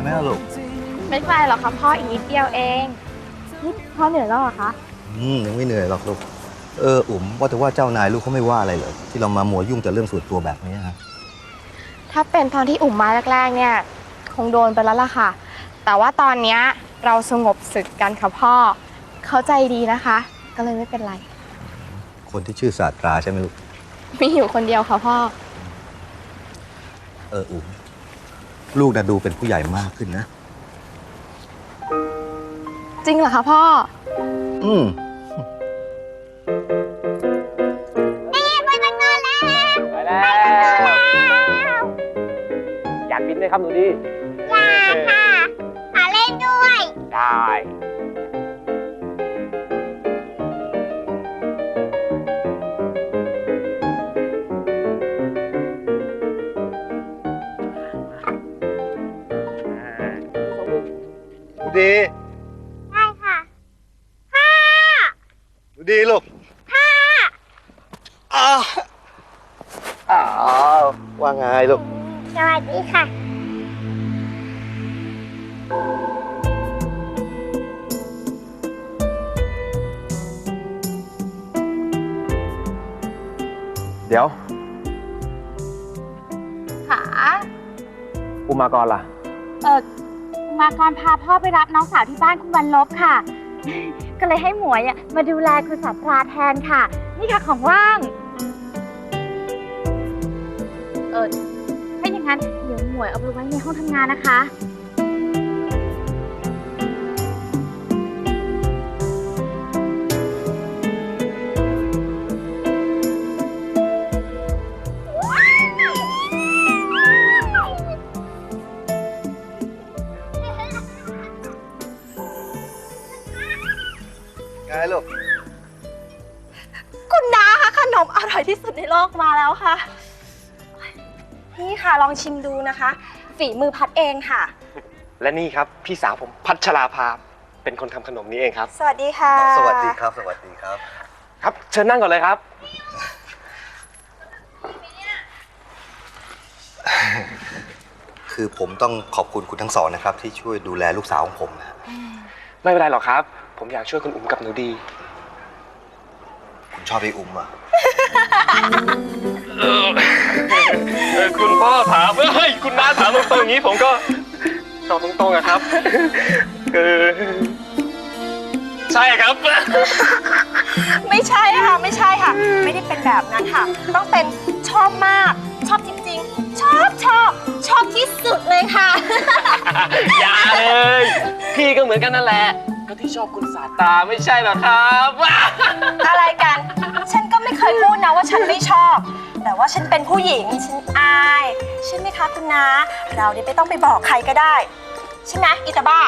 ไหมล่ะลูก ไม่ไกลหรอกค่ะพ่ออีกนิดเดียวเองนี่พ่อเหนื่อยแล้วเหรอคะอืมยังไม่เหนื่อยหรอกลูก เอออุ๋มว่าแต่ว่าเจ้านายลูกเขาไม่ว่าอะไรเหรอที่เรามามัวยุ่งแต่เรื่องส่วนตัวแบบนี้ฮะถ้าเป็นตอนที่อุ่มมาแรกๆเนี่ย คงโดนไปแล้วล่ะค่ะ แต่ว่าตอนเนี้ยเราสงบศึกกันค่ะพ่อ เขาใจดีนะคะ ก็เลยไม่เป็นไร คนที่ชื่อศาสตราใช่ไหมลูก มีอยู่คนเดียวค่ะพ่อ เอออุ๋ม ลูกน่ะดูเป็นผู้ใหญ่มากขึ้นนะ จริงเหรอคะพ่อ อืมไปแล้ว อยากบินไหมครับหนูดี อยากค่ะ ขอเล่นด้วย ได้ ดูดี ได้ค่ะดูดีลูกอ้าวอ้าวว่าไงลูก สวัสดีค่ะ เดี๋ยวค่ะอุมากรล่ะ เออ มากรพาพ่อไปรับน้องสาวที่บ้านคุณวันลบค่ะ ก็เลยให้หมวยอะมาดูแลคุณสัตราแทนค่ะ นี่ค่ะของว่าง เออถ้าอย่างนั้นเดี๋ยวหมวยเอาไปไว้ในห้องทำงานนะคะ มาแล้วค่ะ นี่ค่ะลองชิมดูนะคะ ฝีมือพัดเองค่ะ และนี่ครับพี่สาวผมพัชราภาเป็นคนทำขนมนี้เองครับ สวัสดีค่ะ สวัสดีครับ สวัสดีครับ ครับ เชิญนั่งก่อนเลยครับ คือผมต้องขอบคุณคุณทั้งสองนะครับ ที่ช่วยดูแลลูกสาวของผมนะไม่เป็นไรหรอกครับ ผมอยากช่วยคุณอุ๋มกับหนูดี ผมชอบไอ้อุ๋มอะ คุณพ่อถามเฮ้ยคุณน้าถามตรงๆอย่างนี้ผมก็ตอบตรงๆอะครับ คือใช่ครับ ไม่ใช่ค่ะไม่ใช่ค่ะ ไม่ได้เป็นแบบนั้นค่ะ ต้องเป็นชอบมาก ชอบจริงๆ ชอบชอบชอบที่สุดเลยค่ะ อย่าเลย พี่ก็เหมือนกันนั่นแหละ ก็ที่ชอบคุณสาตาไม่ใช่เหรอครับ อะไรกัน ฉันก็ไม่เคยพูดนะว่าฉันไม่ชอบ แต่ว่าฉันเป็นผู้หญิงฉันอายใช่ไหมคะคุณนาเราเนี่ยไม่ต้องไปบอกใครก็ได้ใช่ไหมอิตาบ้า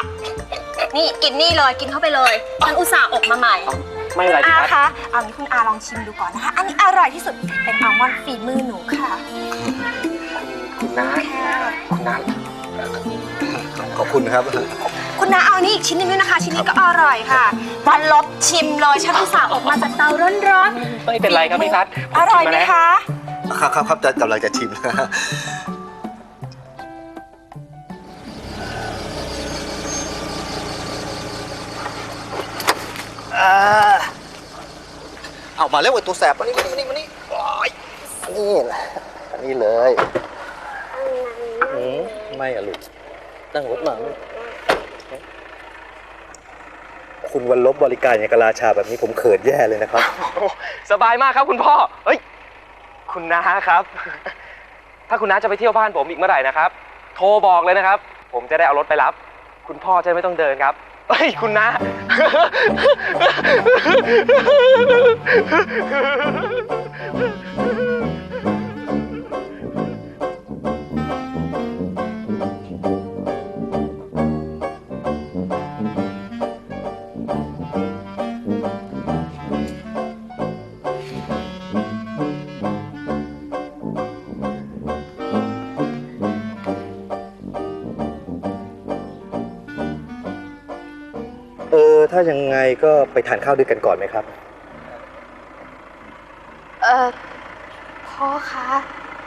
นี่กินนี่เลยกินเข้าไปเลยฉันอุตส่าห์อบมาใหม่ไม่เป็นไรอาพี่พัดคะเอางี้คุณอาลองชิมดูก่อนนะคะ อันนี้อร่อยที่สุดเป็นอัลมอนด์ฝีมือหนูค่ะคุณน้าคุณน้าขอบคุณครับ คุณนาเอาอันนี้อีกชิ้นหนึงด้วยนะคะ ชิ้นนี้ก็อร่อยค่ะวันลบชิมเลยฉันอุตส่าห์ออกมาจากเตาร้อนไม่เป็นไรครับพี่พัดๆอร่อยไหมคะ ครับครับครับจะกำลังจะชิมนะอ่าเอามาแล้วไอ้ตัวแสบมานี่มานี่มานี่มานี่โอ้ยนี่แหละอันนี้เลยอืมไม่อะลูกตั้งรถมาลูก คุณวันลบบริการอย่างกบราชาแบบนี้ผมเขินแย่เลยนะครับ โอ้สบายมากครับคุณพ่อเฮ้ย คุณน้าครับ ถ้าคุณน้าจะไปเที่ยวบ้านผมอีกเมื่อไหร่นะครับ โทรบอกเลยนะครับ ผมจะได้เอารถไปรับ คุณพ่อจะไม่ต้องเดินครับ เฮ้ย คุณน้า ออถ้ายังไงก็ไปทานข้าวด้วยกันก่อนไหมครับ เออพ่อคะ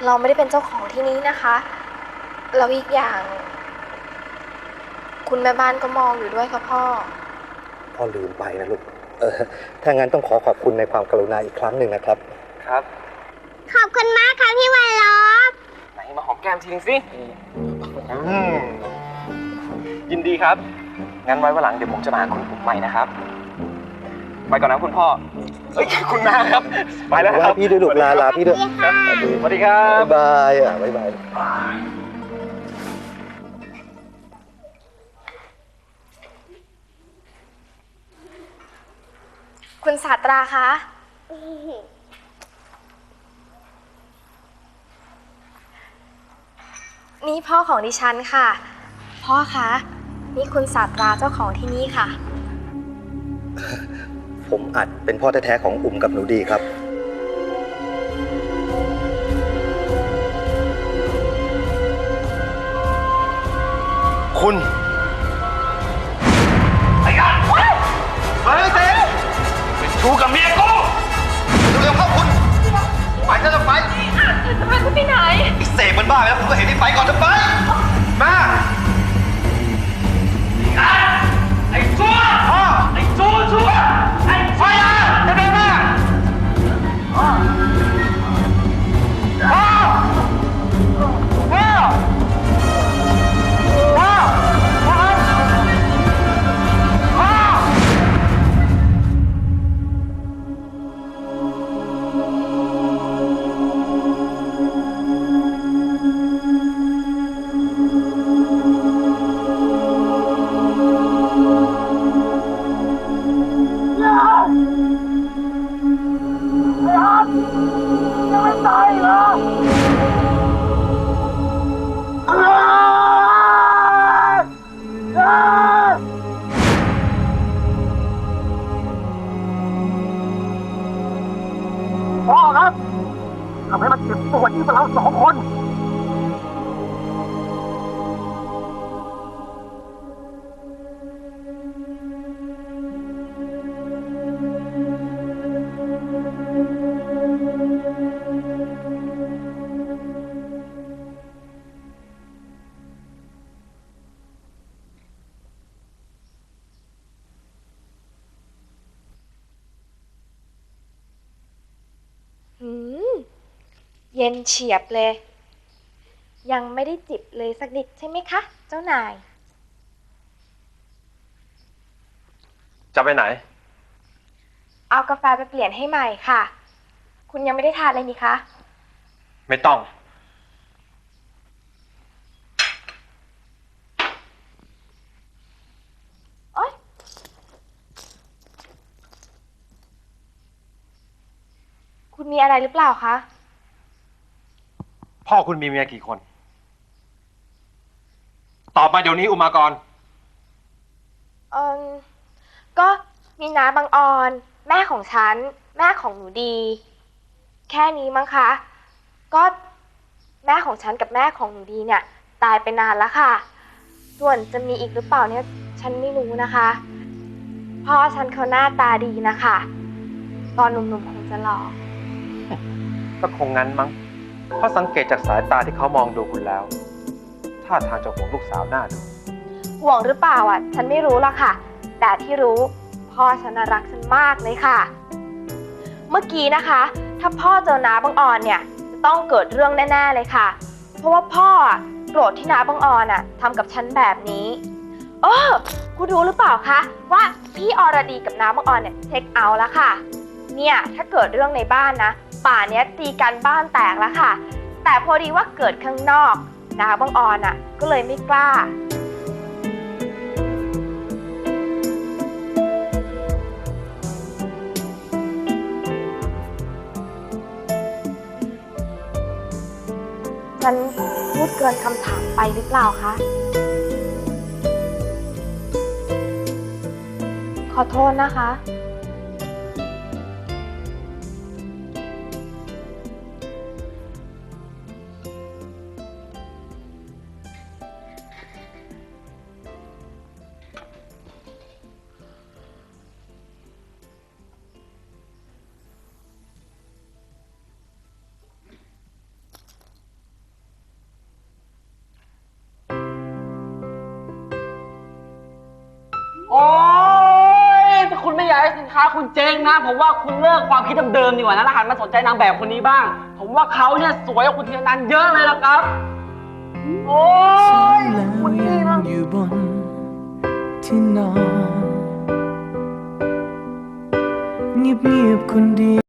เราไม่ได้เป็นเจ้าของที่นี้นะคะเราอีกอย่าง คุณแม่บ้านก็มองอยู่ด้วยค่ะพ่อ พ่อลืมไปนะลูก เออ ถ้างั้นต้องขอขอบคุณในความกรุณาอีกครั้งหนึ่งนะครับ ครับ ขอบคุณมากค่ะพี่วันลบไหนมาหอมแก้มทีนึงสิยินดีครับ งั้นไว้วันหลังเดี๋ยวผมจะมาหาคุณผมใหม่นะครับ ไปก่อนนะคุณพ่อเฮ้ยคุณนาครับ ไปแล้วคลารับพี่ด้วยลูกลาลาพี่ด้วยสวัสดีครับ บ๊ายบายอะบ๊ายบาย คุณศาสตราคะ นี่พ่อของดิฉันค่ะ พ่อคะ นี่คุณศาสตราเจ้าของที่นี่ค่ะ ผมอัดเป็นพ่อแท้ๆของอุ่มกับหนูดีครับ คุณเฮ้ยเต้ชูกับเมียกูเร็วๆเข้าคุณ ไปจะจะไปจะพาคุณไปไหน ไอ้เสกมันบ้าไปแล้วคุณก็เห็นที่ไปก่อนจะไป มา อ้ซั ทำให้มันเจ็บปวดที่งกว่าเราสองคน ย็นเฉียบเลย ยังไม่ได้จิบเลยสักนิดใช่ไหมคะ เจ้านาย จะไปไหน เอากาแฟไปเปลี่ยนให้ใหม่ค่ะ คุณยังไม่ได้ทานเลยนี่คะ ไม่ต้อง โอ๊ย คุณมีอะไรหรือเปล่าคะ พ่อคุณมีเมียกี่คน ตอบมาเดี๋ยวนี้อุมากร เออก็มีน้าบางออน แม่ของฉัน แม่ของหนูดี แค่นี้มั้งคะ ก็แม่ของฉันกับแม่ของหนูดีเนี่ย ตายไปนานแล้วค่ะ ส่วนจะมีอีกหรือเปล่าเนี่ย ฉันไม่รู้นะคะพ่อฉันเขาหน้าตาดีนะคะ ตอนหนุ่มๆคงจะหล่อ ก็คงงั้นมั้ง เพราะสังเกตจากสายตาที่เขามองดูคุณแล้วท่าทางจะห่วงลูกสาวหน้าดูห่วงหรือเปล่าอะ ฉันไม่รู้หรอกค่ะ แต่ที่รู้พ่อฉันน่ะรักฉันมากเลยค่ะ เมื่อกี้นะคะ ถ้าพ่อเจอน้าบังออนเนี่ยจะต้องเกิดเรื่องแน่ๆเลยค่ะ เพราะว่าพ่ออะโกรธที่น้าบังออนอะทำกับฉันแบบนี้เออคุณรู้หรือเปล่าคะว่าพี่อรดีกับน้าบังออนเนี่ยเช็คเอาท์แล้วค่ะ เนี่ยถ้าเกิดเรื่องในบ้านนะ ป่าเนี้ยตีกันบ้านแตกแล้วค่ะ แต่พอดีว่าเกิดข้างนอกน้าบังออนอะก็เลยไม่กล้า ฉันพูดเกินคำถามไปหรือเปล่าคะ ขอโทษนะคะ อยากให้สินค้าคุณเจ๊งนะ ผมว่าคุณเลิกความคิดเดิมๆดีกว่านะแล้วหันมาสนใจนางแบบคนนี้บ้าง ผมว่าเขาเนี่ยสวยกว่าคุณเทียนันเยอะเลยละครับ โอ้ยคุณนี่ยันะอยู่บนที่นอนเงียบๆคนเดียว